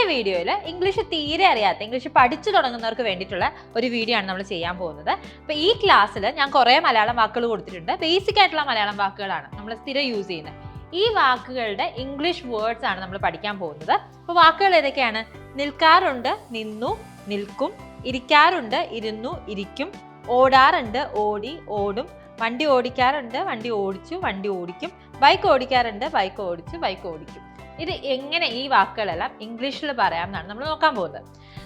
ഇന്നത്തെ വീഡിയോയിൽ ഇംഗ്ലീഷ് തീരെ അറിയാത്ത ഇംഗ്ലീഷ് പഠിച്ചു തുടങ്ങുന്നവർക്ക് വേണ്ടിയിട്ടുള്ള ഒരു വീഡിയോ ആണ് നമ്മൾ ചെയ്യാൻ പോകുന്നത്. അപ്പോൾ ഈ ക്ലാസ്സിൽ ഞാൻ കുറേ മലയാളം വാക്കുകൾ കൊടുത്തിട്ടുണ്ട്. ബേസിക് ആയിട്ടുള്ള മലയാളം വാക്കുകളാണ് നമ്മൾ സ്ഥിരം യൂസ് ചെയ്യുന്നത്. ഈ വാക്കുകളുടെ ഇംഗ്ലീഷ് വേർഡ്സ് ആണ് നമ്മൾ പഠിക്കാൻ പോകുന്നത്. അപ്പോൾ വാക്കുകൾ ഏതൊക്കെയാണ്? നിൽക്കാറുണ്ട് നിന്നു നിൽക്കും ഇരിക്കാറുണ്ട് ഇരുന്നു ഇരിക്കും ഓടാറുണ്ട് ഓടി ഓടും വണ്ടി ഓടിക്കാറുണ്ട് വണ്ടി ഓടിച്ചു വണ്ടി ഓടിക്കും ബൈക്ക് ഓടിക്കാറുണ്ട് ബൈക്ക് ഓടിച്ചു ബൈക്ക് ഓടിക്കും. ഇത് എങ്ങനെ ഈ വാക്കുകളെല്ലാം ഇംഗ്ലീഷിൽ പറയാമെന്നാണ് നമ്മൾ നോക്കാൻ പോകുന്നത്.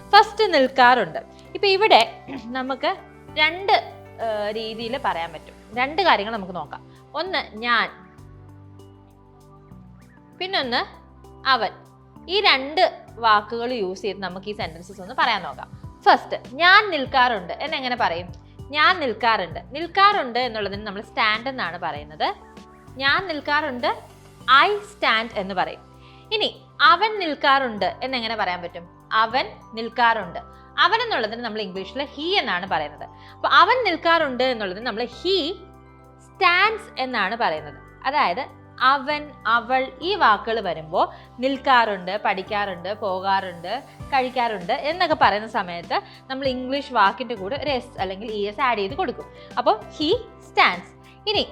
ഫസ്റ്റ് നിൽക്കാറുണ്ട്. ഇപ്പം ഇവിടെ നമുക്ക് രണ്ട് രീതിയിൽ പറയാൻ പറ്റും. രണ്ട് കാര്യങ്ങൾ നമുക്ക് നോക്കാം. ഒന്ന് ഞാൻ പിന്നൊന്ന് അവൻ. ഈ രണ്ട് വാക്കുകൾ യൂസ് ചെയ്ത് നമുക്ക് ഈ സെന്റൻസസ് ഒന്ന് പറയാൻ നോക്കാം. ഫസ്റ്റ് ഞാൻ നിൽക്കാറുണ്ട് എന്നെങ്ങനെ പറയും? ഞാൻ നിൽക്കാറുണ്ട്. നിൽക്കാറുണ്ട് എന്നുള്ളതിന് നമ്മൾ സ്റ്റാൻഡ് എന്നാണ് പറയുന്നത്. ഞാൻ നിൽക്കാറുണ്ട് ഐ സ്റ്റാൻഡ് എന്ന് പറയും. ഇനി അവൻ നിൽക്കാറുണ്ട് എന്നെങ്ങനെ പറയാൻ പറ്റും? അവൻ നിൽക്കാറുണ്ട്. അവൻ എന്നുള്ളതിന് നമ്മൾ ഇംഗ്ലീഷിൽ ഹി എന്നാണ് പറയുന്നത്. അപ്പൊ അവൻ നിൽക്കാറുണ്ട് എന്നുള്ളതിന് നമ്മൾ ഹി സ്റ്റാൻഡ്സ് എന്നാണ് പറയുന്നത്. അതായത് അവൻ അവൾ ഈ വാക്കുകൾ വരുമ്പോൾ നിൽക്കാറുണ്ട് പഠിക്കാറുണ്ട് പോകാറുണ്ട് കഴിക്കാറുണ്ട് എന്നൊക്കെ പറയുന്ന സമയത്ത് നമ്മൾ ഇംഗ്ലീഷ് വാക്കിന്റെ കൂടെ ഒരു എസ് അല്ലെങ്കിൽ ഇ എസ് ആഡ് ചെയ്ത് കൊടുക്കും. അപ്പോൾ ഹി സ്റ്റാൻഡ്സ് ഇനി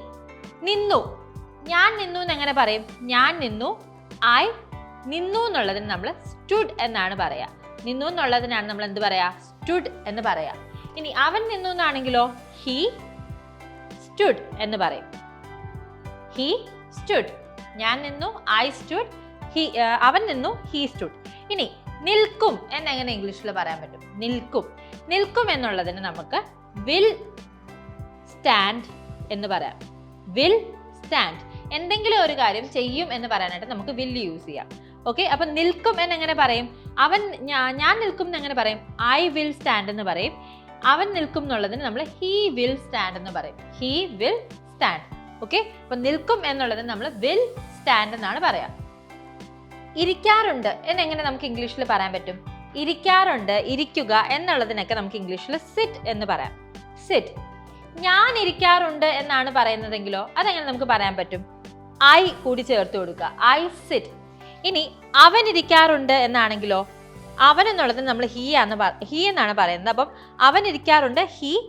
നിന്നു. ഞാൻ നിന്നു എന്ന് എങ്ങനെ പറയും? ഞാൻ നിന്നു ഐ നിന്നു എന്നുള്ളതിന് നമ്മൾ സ്റ്റുഡ് എന്നാണ് പറയാ. നിന്നു എന്നുള്ളതിനാണ് നമ്മൾ എന്ത് പറയാ? സ്റ്റുഡ് എന്ന് പറയാ. ഇനി അവൻ നിന്നു എന്നാണെങ്കിലോ? ഹി സ്റ്റുഡ് എന്ന് പറയും. ഹി സ്റ്റുഡ് ഞാൻ നിന്നു ഐ സ്റ്റുഡ് ഹി അവൻ നിന്നു ഹി സ്റ്റുഡ് ഇനി നിൽക്കും എന്നെങ്ങനെ ഇംഗ്ലീഷിൽ പറയാൻ പറ്റും? നിൽക്കും. നിൽക്കും എന്നുള്ളതിന് നമുക്ക് വിൽ സ്റ്റാൻഡ് എന്ന് പറയാം. വിൽ സ്റ്റാൻഡ് എന്തെങ്കിലും ഒരു കാര്യം ചെയ്യും എന്ന് പറയാനായിട്ട് നമുക്ക് വില്ല് യൂസ് ചെയ്യാം. ഓക്കെ അപ്പൊ നിൽക്കും എന്നെങ്ങനെ പറയും? അവൻ ഞാൻ നിൽക്കും എന്നെങ്ങനെ പറയും? ഐ വിൽ സ്റ്റാൻഡ് എന്ന് പറയും. അവൻ നിൽക്കും എന്നുള്ളതിന് നമ്മൾ ഹീ വിൽ സ്റ്റാൻഡ് എന്ന് പറയും. ഹീ വിൽ സ്റ്റാൻഡ് ഓക്കെ അപ്പൊ നിൽക്കും എന്നുള്ളതിന് നമ്മൾ വിൽ സ്റ്റാൻഡ് എന്നാണ് പറയാ. ഇരിക്കാറുണ്ട് എന്നെങ്ങനെ നമുക്ക് ഇംഗ്ലീഷിൽ പറയാൻ പറ്റും? ഇരിക്കാറുണ്ട് ഇരിക്കുക എന്നുള്ളതിനൊക്കെ നമുക്ക് ഇംഗ്ലീഷിൽ സിറ്റ് എന്ന് പറയാം. സിറ്റ് ഞാൻ ഇരിക്കാറുണ്ട് എന്നാണ് പറയുന്നതെങ്കിലോ അതെങ്ങനെ നമുക്ക് പറയാൻ പറ്റും? ഐ കൂടി ചേർത്ത് കൊടുക്കുക. ഐ സിറ്റ് ഇനി അവൻ ഇരിക്കാറുണ്ട് എന്നാണെങ്കിലോ? അവൻ എന്നുള്ളത് നമ്മൾ ഹീ എന്ന് ഹീ എന്നാണ് പറയുന്നത്. അപ്പം അവൻ ഇരിക്കാറുണ്ട് ഹീ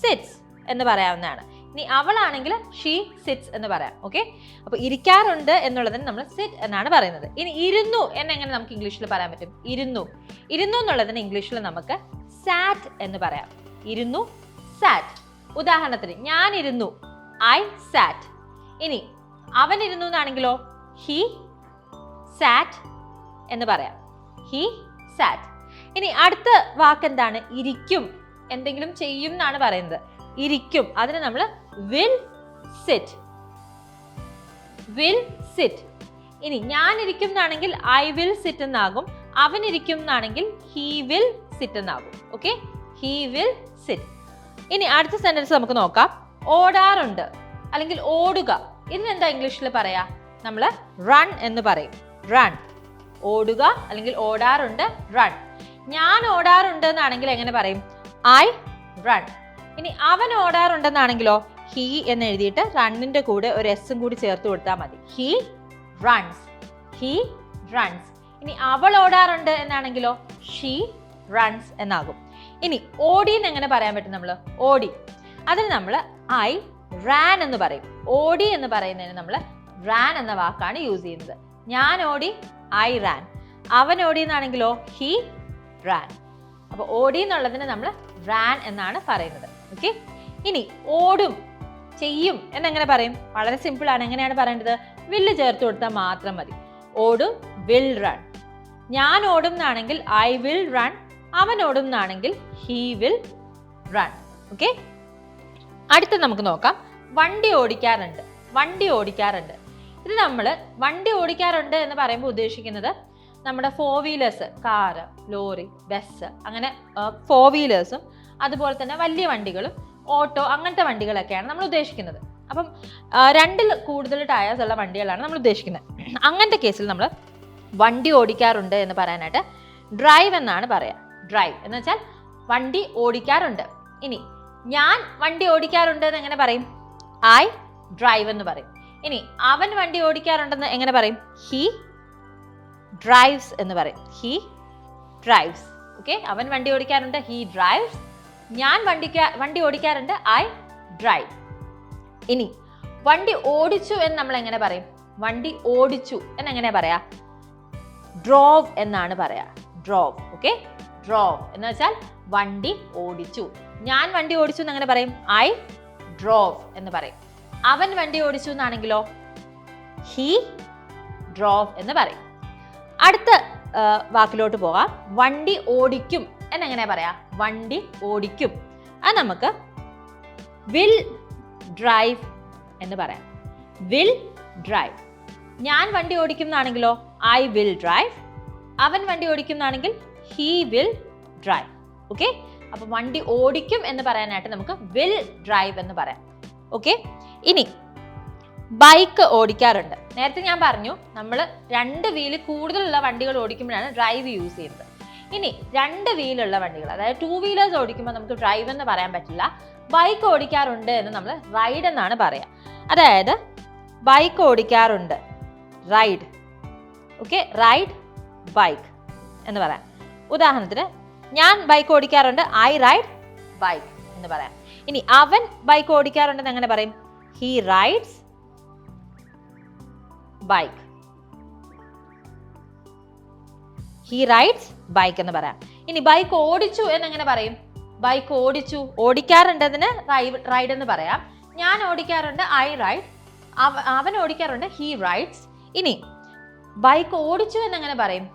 സിറ്റ്സ് എന്ന് പറയാവുന്നതാണ്. ഇനി അവളാണെങ്കിൽ ഷീ സിറ്റ്സ് എന്ന് പറയാം. ഓക്കെ അപ്പൊ ഇരിക്കാറുണ്ട് എന്നുള്ളതിന് നമ്മൾ സിറ്റ് എന്നാണ് പറയുന്നത്. ഇനി ഇരുന്നു എന്നെങ്ങനെ നമുക്ക് ഇംഗ്ലീഷിൽ പറയാൻ പറ്റും? ഇരുന്നു. ഇരുന്നു എന്നുള്ളതിന് ഇംഗ്ലീഷിൽ നമുക്ക് സാറ്റ് എന്ന് പറയാം. ഇരുന്നു സാറ്റ് ഉദാഹരണത്തിന് ഞാനിരുന്നു. ഐ സാറ്റ് ഇനി അവൻ ഇരുന്നു എന്നാണെങ്കിലോ? ഹി സാറ്റ് എന്ന് പറയാം. ഹി സാറ്റ് ഇനി അടുത്ത വാക്ക് എന്താണ് ഇരിക്കും. എന്തെങ്കിലും ചെയ്യും എന്നാണ് പറയുന്നത്. ഇരിക്കും. അതിന് നമ്മൾ വിൽ സിറ്റ് വിൽ സിറ്റ് ഇനി ഞാൻ ഇരിക്കും എന്നാണെങ്കിൽ ഐ വിൽ സിറ്റ് എന്നാകും. അവൻ ഇരിക്കും എന്നാണെങ്കിൽ ഹീ വിൽ സിറ്റ് എന്നാകും. ഓക്കെ ഹീ വിൽ സിറ്റ് ഇനി അടുത്ത സെന്റൻസ് നമുക്ക് നോക്കാം. ഓടാറുണ്ട്. അല്ലെങ്കിൽ ഓടുക. ഇതിനെന്താ ഇംഗ്ലീഷിൽ പറയാ? നമ്മൾ റൺ എന്ന് പറയും. റൺ ഓടുക അല്ലെങ്കിൽ ഓടാറുണ്ട് റൺ ഞാൻ ഓടാറുണ്ട് എന്നാണെങ്കിൽ എങ്ങനെ പറയും? ഐ റൺ ഇനി അവൻ ഓടാറുണ്ടെന്നാണെങ്കിലോ ഹീ എന്ന് എഴുതിയിട്ട് റണ്ണിന്റെ കൂടെ ഒരു എസും കൂടി ചേർത്ത് കൊടുത്താൽ മതി. ഹീ റൺസ് ഹീ റൺസ് ഇനി അവൾ ഓടാറുണ്ട് എന്നാണെങ്കിലോ ഷീ റൺസ് എന്നാകും. ഇനി ഓടി എന്ന് എങ്ങനെ പറയാൻ പറ്റും നമ്മൾ ഓടി. അതിന് നമ്മൾ ഐ റാൻ എന്ന് പറയും. ഓടി എന്ന് പറയുന്നതിന് നമ്മൾ റാൻ എന്ന വാക്കാണ് യൂസ് ചെയ്യുന്നത്. ഞാൻ ഓടി ഐ റാൻ അവൻ ഓടി എന്നാണെങ്കിലോ ഹി റാൻ അപ്പോൾ ഓടി എന്നുള്ളതിന് നമ്മൾ റാൻ എന്നാണ് പറയുന്നത്. ഓക്കെ ഇനി ഓടും ചെയ്യും എന്നെങ്ങനെ പറയും? വളരെ സിമ്പിൾ ആണ്. എങ്ങനെയാണ് പറയേണ്ടത്? വില്ല് ചേർത്ത് കൊടുത്താൽ മാത്രം മതി. ഓടും വിൽ റൺ ഞാൻ ഓടും എന്നാണെങ്കിൽ ഐ വിൽ റൺ അവൻ ഓടും എന്നാണെങ്കിൽ ഹീ വിൽ റൺ ഓക്കെ അടുത്ത നമുക്ക് നോക്കാം. വണ്ടി ഓടിക്കാറുണ്ട്. വണ്ടി ഓടിക്കാറുണ്ട്. ഇത് നമ്മൾ വണ്ടി ഓടിക്കാറുണ്ട് എന്ന് പറയുമ്പോൾ ഉദ്ദേശിക്കുന്നത് നമ്മുടെ four wheelers car lorry bus അങ്ങനെ ഫോർ വീലേഴ്സും അതുപോലെ തന്നെ വലിയ വണ്ടികളും ഓട്ടോ അങ്ങനത്തെ വണ്ടികളൊക്കെയാണ് നമ്മൾ ഉദ്ദേശിക്കുന്നത്. അപ്പം രണ്ടിൽ കൂടുതൽ ടയേഴ്സ് ഉള്ള വണ്ടികളാണ് നമ്മൾ ഉദ്ദേശിക്കുന്നത്. അങ്ങനത്തെ കേസിൽ നമ്മൾ വണ്ടി ഓടിക്കാറുണ്ട് എന്ന് പറയാനായിട്ട് ഡ്രൈവ് എന്നാണ് പറയുക ഡ്രൈവ് എന്ന് വെച്ചാൽ വണ്ടി ഓടിക്കാറുണ്ട്. ഇനി ഞാൻ വണ്ടി ഓടിക്കാറുണ്ട് എന്ന് എങ്ങനെ പറയും? ഐ ഡ്രൈവ് എന്ന് പറയും. ഇനി അവൻ വണ്ടി ഓടിക്കാറുണ്ടെന്ന് എങ്ങനെ പറയും? ഹി ഡ്രൈവ്സ് എന്ന് പറയും. ഹി ഡ്രൈവ്സ് ഓക്കെ അവൻ വണ്ടി ഓടിക്കാറുണ്ട് ഹി ഡ്രൈവ്സ് ഞാൻ വണ്ടിക്ക വണ്ടി ഓടിക്കാറുണ്ട് ഐ ഡ്രൈവ് ഇനി വണ്ടി ഓടിച്ചു എന്ന് നമ്മൾ എങ്ങനെ പറയും? വണ്ടി ഓടിച്ചു എന്ന് എങ്ങനെ പറയാ? ഡ്രോവ് എന്നാണ് പറയാ. ഡ്രോവ് ഓക്കെ ഡ്രോവ് എന്ന് വെച്ചാൽ വണ്ടി ഓടിച്ചു. ഞാൻ വണ്ടി ഓടിച്ചു എന്ന് അങ്ങനെ പറയും? ഐ ഡ്രോവ് എന്ന് പറയും. അവൻ വണ്ടി ഓടിച്ചു എന്നാണെങ്കിലോ? ഹി ഡ്രോവ് എന്ന് പറയും. അടുത്ത വാക്കിലോട്ട് പോകാം. വണ്ടി ഓടിക്കും എന്നെങ്ങനെ പറയാ. വണ്ടി ഓടിക്കും. അത് നമുക്ക് വിൽ ഡ്രൈവ് എന്ന് പറയാം. വിൽ ഡ്രൈവ് ഞാൻ വണ്ടി ഓടിക്കും എന്നാണെങ്കിലോ? ഐ വിൽ ഡ്രൈവ് അവൻ വണ്ടി ഓടിക്കും എന്നാണെങ്കിൽ ഹീ വിൽ ഡ്രൈവ് ഓക്കെ അപ്പൊ വണ്ടി ഓടിക്കും എന്ന് പറയാനായിട്ട് നമുക്ക് വിൽ ഡ്രൈവ് എന്ന് പറയാം. ഓക്കെ ഇനി ബൈക്ക് ഓടിക്കാറുണ്ട്. നേരത്തെ ഞാൻ പറഞ്ഞു നമ്മൾ രണ്ട് വീൽ കൂടുതലുള്ള വണ്ടികൾ ഓടിക്കുമ്പോഴാണ് ഡ്രൈവ് യൂസ് ചെയ്യുന്നത്. ഇനി രണ്ട് വീലുള്ള വണ്ടികൾ അതായത് ടു വീലേഴ്സ് ഓടിക്കുമ്പോൾ നമുക്ക് ഡ്രൈവ് എന്ന് പറയാൻ പറ്റില്ല. ബൈക്ക് ഓടിക്കാറുണ്ട് എന്ന് നമ്മൾ റൈഡ് എന്നാണ് പറയാം. അതായത് ബൈക്ക് ഓടിക്കാറുണ്ട്. റൈഡ് ഓക്കെ റൈഡ് ബൈക്ക് എന്ന് പറയാം. ഉദാഹരണത്തിന് ഞാൻ ബൈക്ക് ഓടിക്കാറുണ്ട് ഐ റൈഡ് ബൈക്ക് എന്ന് പറയാം. ഇനി അവൻ ബൈക്ക് ഓടിക്കാറുണ്ടെന്ന് എങ്ങനെ പറയും? He rides bike he rides bike എന്ന് പറയാം. ഇനി ബൈക്ക് ഓടിച്ചു എന്നെങ്ങനെ പറയും? ബൈക്ക് ഓടിച്ചു. ഓടിക്കാറുണ്ടതിന് റൈഡ് എന്ന് പറയാം. ഞാൻ ഓടിക്കാറുണ്ട് ഐ റൈഡ് അവൻ ഓടിക്കാറുണ്ട് ഹി റൈഡ്സ് ഇനി ബൈക്ക് ഓടിച്ചു എന്നെങ്ങനെ പറയും?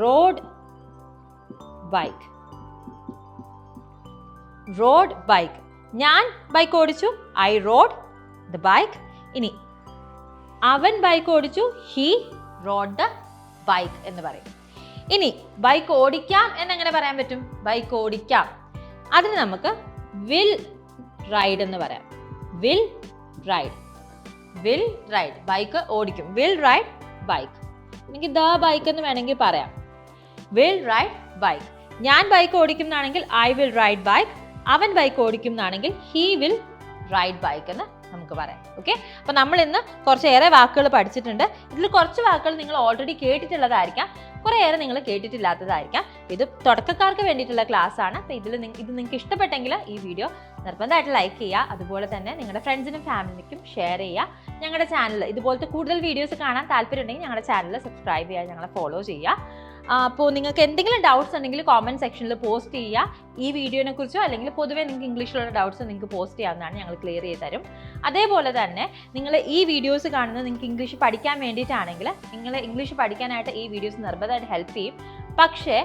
റോഡ് ബൈക്ക് റോഡ് ബൈക്ക് ഞാൻ ബൈക്ക് ഓടിച്ചു. ഐ റോഡ് ദ ബൈക്ക് ഇനി അവൻ ബൈക്ക് ഓടിച്ചു. ഹി റോഡ് ദ ബൈക്ക് എന്ന് പറയും. ഇനി ബൈക്ക് ഓടിക്കാം എന്നെങ്ങനെ പറയാൻ പറ്റും? ബൈക്ക് ഓടിക്കാം. അതിന് നമുക്ക് വിൽ റൈഡ് എന്ന് പറയാം. Will ride will ride bike ഓടിക്കും. വിൽ റൈഡ് ബൈക്ക് എനിക്ക് ദ ബൈക്ക് എന്ന് വേണമെങ്കിൽ പറയാം. വിൽ റൈഡ് ബൈക്ക് ഞാൻ ബൈക്ക് ഓടിക്കും എന്നാണെങ്കിൽ ഐ വിൽ റൈഡ് ബൈക്ക് അവൻ ബൈക്ക് ഓടിക്കും എന്നാണെങ്കിൽ ഹീ വിൽ റൈഡ് ബൈക്ക് എന്ന് നമുക്ക് പറയാം. ഓക്കെ അപ്പോൾ നമ്മൾ ഇന്ന് കുറച്ചേറെ വാക്കുകൾ പഠിച്ചിട്ടുണ്ട്. ഇതിൽ കുറച്ച് വാക്കുകൾ നിങ്ങൾ ഓൾറെഡി കേട്ടിട്ടുള്ളതായിരിക്കാം. കുറേയേറെ നിങ്ങൾ കേട്ടിട്ടില്ലാത്തതായിരിക്കാം. ഇത് തുടക്കക്കാർക്ക് വേണ്ടിയിട്ടുള്ള ക്ലാസ് ആണ്. അപ്പോൾ ഇതിൽ ഇത് നിങ്ങൾക്ക് ഇഷ്ടപ്പെട്ടെങ്കിൽ ഈ വീഡിയോ നിർബന്ധമായിട്ട് ലൈക്ക് ചെയ്യുക. അതുപോലെ തന്നെ നിങ്ങളുടെ ഫ്രണ്ട്സിനും ഫാമിലിക്കും ഷെയർ ചെയ്യുക. ഞങ്ങളുടെ ചാനൽ ഇതുപോലത്തെ കൂടുതൽ വീഡിയോസ് കാണാൻ താല്പര്യമുണ്ടെങ്കിൽ ഞങ്ങളുടെ ചാനൽ സബ്സ്ക്രൈബ് ചെയ്യുക. ഞങ്ങളെ ഫോളോ ചെയ്യുക. അപ്പോൾ നിങ്ങൾക്ക് എന്തെങ്കിലും ഡൗട്ട്സ് ഉണ്ടെങ്കിൽ കോമന്റ് സെക്ഷനിൽ പോസ്റ്റ് ചെയ്യുക. ഈ വീഡിയോനെ കുറിച്ചോ അല്ലെങ്കിൽ പൊതുവേ നിങ്ങൾക്ക് ഇംഗ്ലീഷിലുള്ള ഡൗട്ട്സ് നിങ്ങൾക്ക് പോസ്റ്റ് ചെയ്യാവുന്നതാണ് ഞങ്ങൾ ക്ലിയർ ചെയ്ത് തരും. അതേപോലെ തന്നെ നിങ്ങൾ ഈ വീഡിയോസ് കാണുന്നത് നിങ്ങൾക്ക് ഇംഗ്ലീഷ് പഠിക്കാൻ വേണ്ടിയിട്ടാണെങ്കിൽ നിങ്ങൾ ഇംഗ്ലീഷ് പഠിക്കാനായിട്ട് ഈ വീഡിയോസ് നിർബന്ധമായിട്ട് ഹെൽപ്പ് ചെയ്യും. പക്ഷേ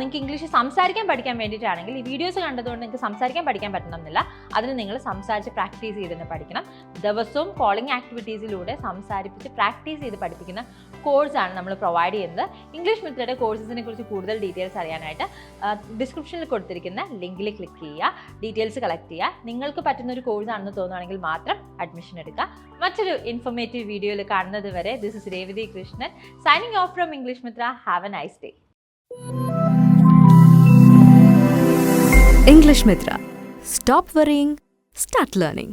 നിങ്ങൾക്ക് ഇംഗ്ലീഷ് സംസാരിക്കാൻ പഠിക്കാൻ വേണ്ടിയിട്ടാണെങ്കിൽ ഈ വീഡിയോസ് കണ്ടതുകൊണ്ട് നിങ്ങൾക്ക് സംസാരിക്കാൻ പഠിക്കാൻ പറ്റണമെന്നില്ല. അതിന് നിങ്ങൾ സംസാരിച്ച് പ്രാക്ടീസ് ചെയ്ത് തന്നെ പഠിക്കണം. ദിവസവും കോളിംഗ് ആക്ടിവിറ്റീസിലൂടെ സംസാരിപ്പിച്ച് പ്രാക്ടീസ് ചെയ്ത് പഠിപ്പിക്കുന്ന കോഴ്സാണ് നമ്മൾ പ്രൊവൈഡ് ചെയ്യുന്നത്. ഇംഗ്ലീഷ് മിത്രയുടെ കോഴ്സസിനെ കുറിച്ച് കൂടുതൽ ഡീറ്റെയിൽസ് അറിയാനായിട്ട് ഡിസ്ക്രിപ്ഷനിൽ കൊടുത്തിരിക്കുന്ന ലിങ്കിൽ ക്ലിക്ക് ചെയ്യുക ഡീറ്റെയിൽസ് കളക്ട് ചെയ്യുക. നിങ്ങൾക്ക് പറ്റുന്ന ഒരു കോഴ്സ് ആണെന്ന് തോന്നുകയാണെങ്കിൽ മാത്രം അഡ്മിഷൻ എടുക്കുക. മറ്റൊരു ഇൻഫോർമേറ്റീവ് വീഡിയോയിൽ കാണുന്നത് വരെ this is Revathi Krishnan signing off from English Mithra have a nice day English Mithra stop worrying, start learning.